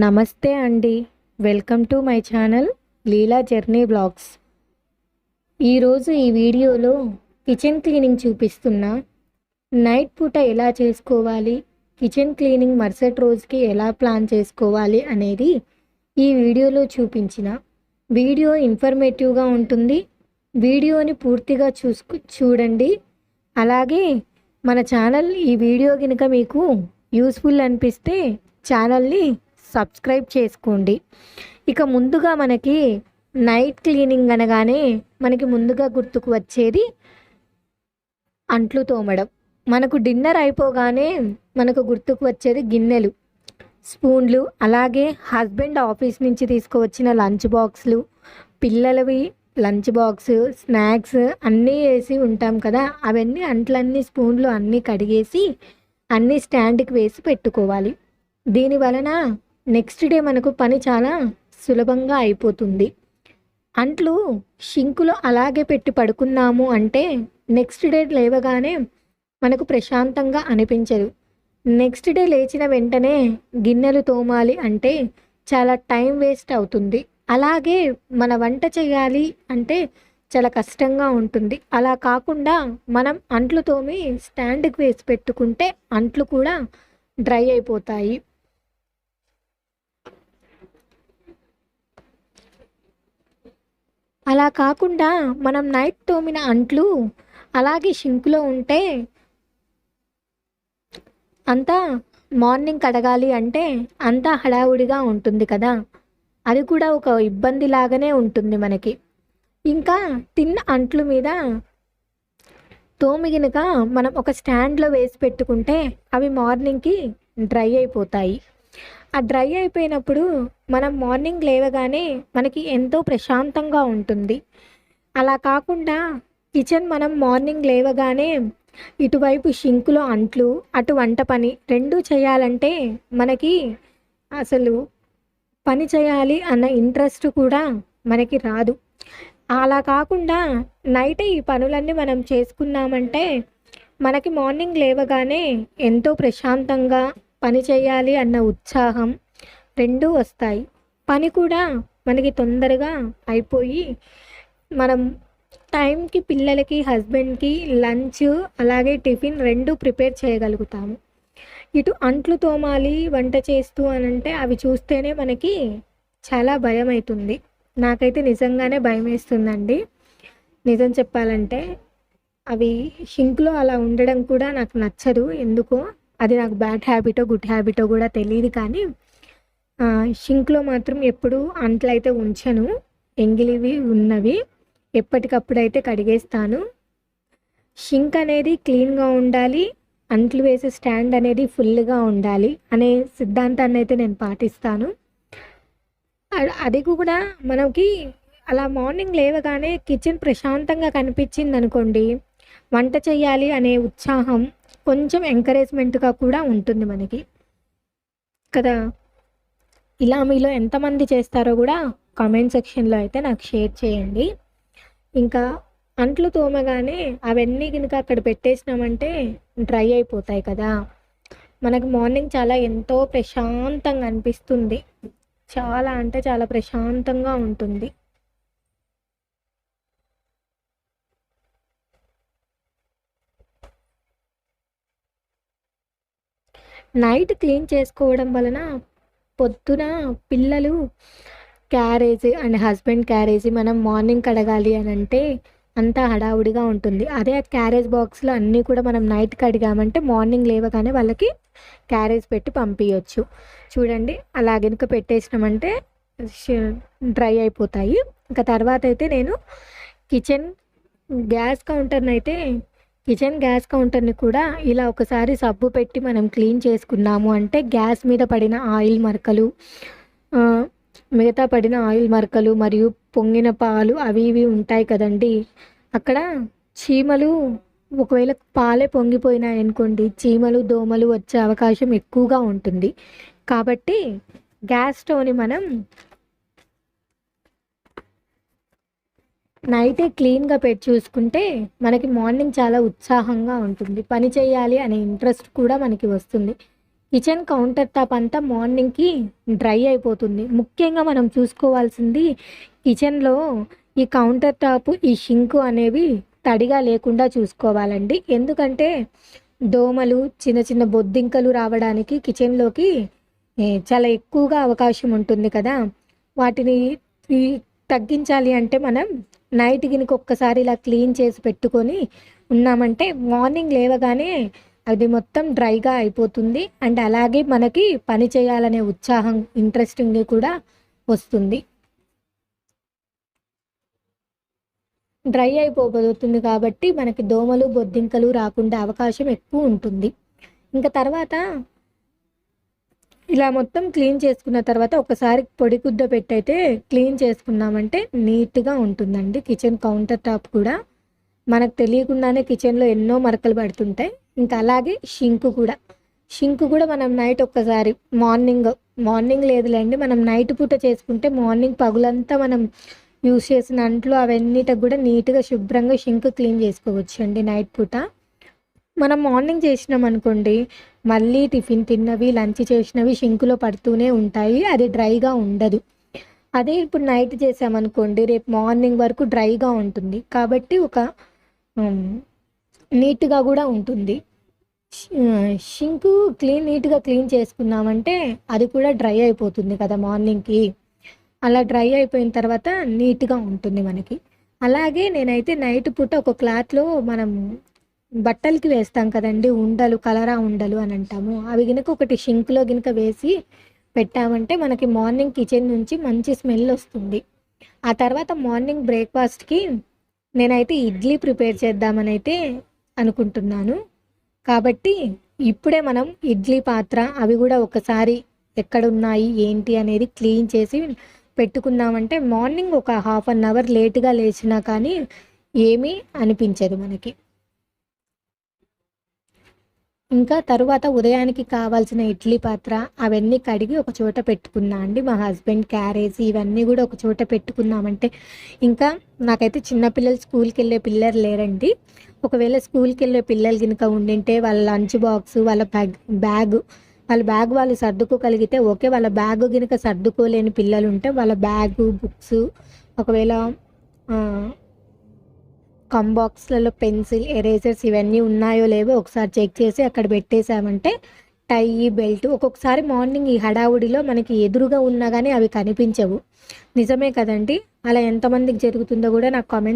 నమస్తే అండి. Welcome to my channel Leela journey blogs. ఈరోజు ఈ వీడియోలో కిచెన్ క్లీనింగ్ చూపిస్తున్నా. నైట్ పూట ఎలా చేసుకోవాలి? కిచెన్ క్లీనింగ్ మరుసటి రోజుకి ఎలా ప్లాన్ చేసుకోవాలి అనేది ఈ వీడియోలో చూపించిన. వీడియో ఇన్ఫర్మేటివ్గా ఉంటుంది. వీడియోని పూర్తిగా చూసుకు చూడండి. అలాగే మన ఛానల్ ఈ వీడియో కనుక మీకు యూస్ఫుల్ అనిపిస్తే ఛానల్ని సబ్స్క్రైబ్ చేసుకోండి. ఇక ముందుగా మనకి నైట్ క్లీనింగ్ అనగానే మనకి ముందుగా గుర్తుకు వచ్చేది అంట్లు తోమడం. మనకు డిన్నర్ అయిపోగానే మనకు గుర్తుకు వచ్చేది గిన్నెలు స్పూన్లు అలాగే హస్బెండ్ ఆఫీస్ నుంచి తీసుకువచ్చిన లంచ్ బాక్స్లు పిల్లలవి లంచ్ బాక్స్ స్నాక్స్ అన్నీ వేసి ఉంటాం కదా అవన్నీ అంట్లన్నీ స్పూన్లు అన్నీ కడిగేసి అన్నీ స్టాండ్కి వేసి పెట్టుకోవాలి. దీని వలన నెక్స్ట్ డే మనకు పని చాలా సులభంగా అయిపోతుంది. అంట్లు షింకులో అలాగే పెట్టి పడుకున్నాము అంటే నెక్స్ట్ డే లేవగానే మనకు ప్రశాంతంగా అనిపించదు. నెక్స్ట్ డే లేచిన వెంటనే గిన్నెలు తోమాలి అంటే చాలా టైం వేస్ట్ అవుతుంది. అలాగే మన వంట చేయాలి అంటే చాలా కష్టంగా ఉంటుంది. అలా కాకుండా మనం అంట్లు తోమి స్టాండ్కి వేసి పెట్టుకుంటే అంట్లు కూడా డ్రై అయిపోతాయి. అలా కాకుండా మనం నైట్ తోమిన అంట్లు అలాగే షింకులో ఉంటే అంతా మార్నింగ్ కడగాలి అంటే అంతా హడావుడిగా ఉంటుంది కదా. అది కూడా ఒక ఇబ్బంది లాగానే ఉంటుంది మనకి. ఇంకా తిన్న అంట్లు మీద తోమిగినక మనం ఒక స్టాండ్లో వేసి పెట్టుకుంటే అవి మార్నింగ్కి డ్రై అయిపోతాయి. ఆ డ్రై అయిపోయినప్పుడు మనం మార్నింగ్ లేవగానే మనకి ఎంతో ప్రశాంతంగా ఉంటుంది. అలా కాకుండా కిచెన్ మనం మార్నింగ్ లేవగానే ఇటువైపు షింకులో అంట్లు అటు వంట పని రెండు చేయాలంటే మనకి అసలు పని చేయాలి అన్న ఇంట్రెస్ట్ కూడా మనకి రాదు. అలా కాకుండా నైటే ఈ పనులన్నీ మనం చేసుకున్నామంటే మనకి మార్నింగ్ లేవగానే ఎంతో ప్రశాంతంగా పని చేయాలి అన్న ఉత్సాహం రెండూ వస్తాయి. పని కూడా మనకి తొందరగా అయిపోయి మనం టైంకి పిల్లలకి హస్బెండ్కి లంచ్ అలాగే టిఫిన్ రెండు ప్రిపేర్ చేయగలుగుతాము. ఇటు అంట్లు తోమాలి వంట చేస్తూ అని అంటే అవి చూస్తేనే మనకి చాలా భయం అవుతుంది నాకైతే నిజంగానే భయం వేస్తుందండి నిజం చెప్పాలంటే అవి హింక్లో అలా ఉండడం కూడా నాకు నచ్చదు. ఎందుకో అది నాకు బ్యాడ్ హ్యాబిటో గుడ్ హ్యాబిటో కూడా తెలియదు కానీ షింక్లో మాత్రం ఎప్పుడు అంట్లు అయితే ఉంచను. ఎంగిలివి ఉన్నవి. ఎప్పటికప్పుడు అయితే కడిగేస్తాను. షింక్ అనేది క్లీన్గా ఉండాలి. అంట్లు వేసే స్టాండ్ అనేది ఫుల్గా ఉండాలి అనే సిద్ధాంతాన్ని అయితే నేను పాటిస్తాను. అది కూడా మనకి అలా మార్నింగ్ లేవగానే కిచెన్ ప్రశాంతంగా కనిపించింది అనుకోండి వంట చేయాలి అనే ఉత్సాహం కొంచెం ఎంకరేజ్మెంట్గా కూడా ఉంటుంది మనకి. కదా? ఇలా మీలో ఎంతమంది చేస్తారో కూడా కామెంట్ సెక్షన్లో అయితే నాకు షేర్ చేయండి. ఇంకా అంట్లు తోమగానే అవన్నీ కనుక అక్కడ పెట్టేసినామంటే డ్రై అయిపోతాయి కదా? మనకు మార్నింగ్ చాలా ఎంతో ప్రశాంతంగా అనిపిస్తుంది. చాలా అంటే చాలా ప్రశాంతంగా ఉంటుంది. నైట్ క్లీన్ చేసుకోవడం వలన పొద్దున పిల్లలు క్యారేజ్ అండ్ హస్బెండ్ క్యారేజ్ మనం మార్నింగ్ కడగాలి అని అంటే అంతా హడావుడిగా ఉంటుంది. అదే ఆ క్యారేజ్ బాక్స్లో అన్నీ కూడా మనం నైట్ కడిగామంటే మార్నింగ్ లేవగానే వాళ్ళకి క్యారేజ్ పెట్టి పంపించవచ్చు చూడండి అలా గనుక పెట్టేసినామంటే డ్రై అయిపోతాయి. ఇంకా తర్వాత అయితే నేను కిచెన్ గ్యాస్ కౌంటర్ని అయితే కిచెన్ గ్యాస్ కౌంటర్ని కూడా ఇలా ఒకసారి సబ్బు పెట్టి మనం క్లీన్ చేసుకున్నాము అంటే గ్యాస్ మీద పడిన ఆయిల్ మరకలు మిగతా పడిన ఆయిల్ మరకలు మరియు పొంగిన పాలు అవి ఇవి ఉంటాయి కదండి. అక్కడ చీమలు ఒకవేళ పాలే పొంగిపోయినాయి అనుకోండి చీమలు దోమలు వచ్చే అవకాశం ఎక్కువగా ఉంటుంది. కాబట్టి గ్యాస్ స్టవ్ని మనం నైటే క్లీన్గా పెట్టి చూసుకుంటే మనకి మార్నింగ్ చాలా ఉత్సాహంగా ఉంటుంది. పని చేయాలి అనే ఇంట్రెస్ట్ కూడా మనకి వస్తుంది. కిచెన్ కౌంటర్ టాప్ అంతా మార్నింగ్కి డ్రై అయిపోతుంది. ముఖ్యంగా మనం చూసుకోవాల్సింది కిచెన్లో ఈ కౌంటర్ టాప్ ఈ షింకు అనేవి తడిగా లేకుండా చూసుకోవాలండి. ఎందుకంటే దోమలు చిన్న చిన్న బొద్దింకలు రావడానికి కిచెన్లోకి చాలా ఎక్కువగా అవకాశం ఉంటుంది కదా. వాటిని తగ్గించాలి అంటే మనం నైట్ గినక ఒక్కసారి ఇలా క్లీన్ చేసి పెట్టుకొని ఉన్నామంటే మార్నింగ్ లేవగానే అది మొత్తం డ్రైగా అయిపోతుంది. అండ్ అలాగే మనకి పని చేయాలనే ఉత్సాహం ఇంట్రెస్టింగ్ కూడా వస్తుంది. డ్రై అయిపోబోతుంది కాబట్టి మనకి దోమలు బొద్దింకలు రాకుండా అవకాశం ఎక్కువ ఉంటుంది. ఇంకా తర్వాత ఇలా మొత్తం క్లీన్ చేసుకున్న తర్వాత ఒకసారి పొడి గుడ్డ పెట్టయితే క్లీన్ చేసుకున్నామంటే నీట్గా ఉంటుందండి. కిచెన్ కౌంటర్ టాప్ కూడా. మనకు తెలియకుండానే కిచెన్లో ఎన్నో మరకలు పడుతుంటాయి. ఇంకా అలాగే షింక్ కూడా. షింక్ కూడా మనం నైట్ ఒక్కసారి మార్నింగ్ మార్నింగ్ లేదులేండి మనం నైట్ పూట చేసుకుంటే మార్నింగ్ పగులంతా మనం యూస్ చేసిన అంట్లు అవన్నిటికి కూడా నీట్గా శుభ్రంగా షింక్ క్లీన్ చేసుకోవచ్చు అండి నైట్ పూట. మనం మార్నింగ్ చేసినాం అనుకోండి మళ్ళీ టిఫిన్ తిన్నవి లంచ్ చేసినవి షింకులో పడుతూనే ఉంటాయి అది డ్రైగా ఉండదు. అదే ఇప్పుడు నైట్ చేసామనుకోండి రేపు మార్నింగ్ వరకు డ్రైగా ఉంటుంది. కాబట్టి ఒక నీట్గా కూడా ఉంటుంది. షింకు క్లీన్ నీట్గా క్లీన్ చేసుకున్నామంటే అది కూడా డ్రై అయిపోతుంది కదా మార్నింగ్కి అలా డ్రై అయిపోయిన తర్వాత నీట్గా ఉంటుంది మనకి. అలాగే నేనైతే నైట్ పూట ఒక క్లాత్లో మనం బట్టలకి వేస్తాం కదండి ఉండలు కలరా ఉండలు అని అంటాము. అవి గినక ఒకటి షింక్లో గినక వేసి పెట్టామంటే మనకి మార్నింగ్ కిచెన్ నుంచి మంచి స్మెల్ వస్తుంది. ఆ తర్వాత మార్నింగ్ బ్రేక్ఫాస్ట్కి నేనైతే ఇడ్లీ ప్రిపేర్ చేద్దామని అయితే అనుకుంటున్నాను. కాబట్టి ఇప్పుడే మనం ఇడ్లీ పాత్ర అవి కూడా ఒకసారి ఎక్కడున్నాయి ఏంటి అనేది క్లీన్ చేసి పెట్టుకున్నామంటే మార్నింగ్ ఒక హాఫ్ అన్ అవర్ లేట్గా లేచినా కానీ ఏమీ అనిపించదు మనకి. ఇంకా తరువాత ఉదయానికి కావాల్సిన ఇడ్లీ పాత్ర అవన్నీ కడిగి ఒక చోట పెట్టుకున్నా అండి. మా హస్బెండ్ క్యారేజ్ ఇవన్నీ కూడా ఒక చోట పెట్టుకున్నామంటే ఇంకా నాకైతే చిన్నపిల్లలు స్కూల్కి వెళ్ళే పిల్లలు లేరండి. ఒకవేళ స్కూల్కి వెళ్ళే పిల్లలు కనుక ఉండింటే వాళ్ళ లంచ్ బాక్స్ వాళ్ళ బ్యాగ్ బ్యాగ్ వాళ్ళ బ్యాగ్ వాళ్ళు సర్దుకోగలిగితే ఓకే. వాళ్ళ బ్యాగ్ కనుక సర్దుకోలేని పిల్లలు ఉంటే వాళ్ళ బ్యాగు బుక్స్ ఒకవేళ కమ్ బాక్స్లలో పెన్సిల్ ఎరేజర్స్ ఇవన్నీ ఉన్నాయో లేవో ఒకసారి చెక్ చేసి అక్కడ పెట్టేశామంటే టై బెల్ట్ ఒక్కొక్కసారి మార్నింగ్ ఈ హడావుడిలో మనకి ఎదురుగా ఉన్నా కానీ అవి కనిపించవు. నిజమే కదండి? అలా ఎంతమందికి జరుగుతుందో కూడా నాకు కామెంట్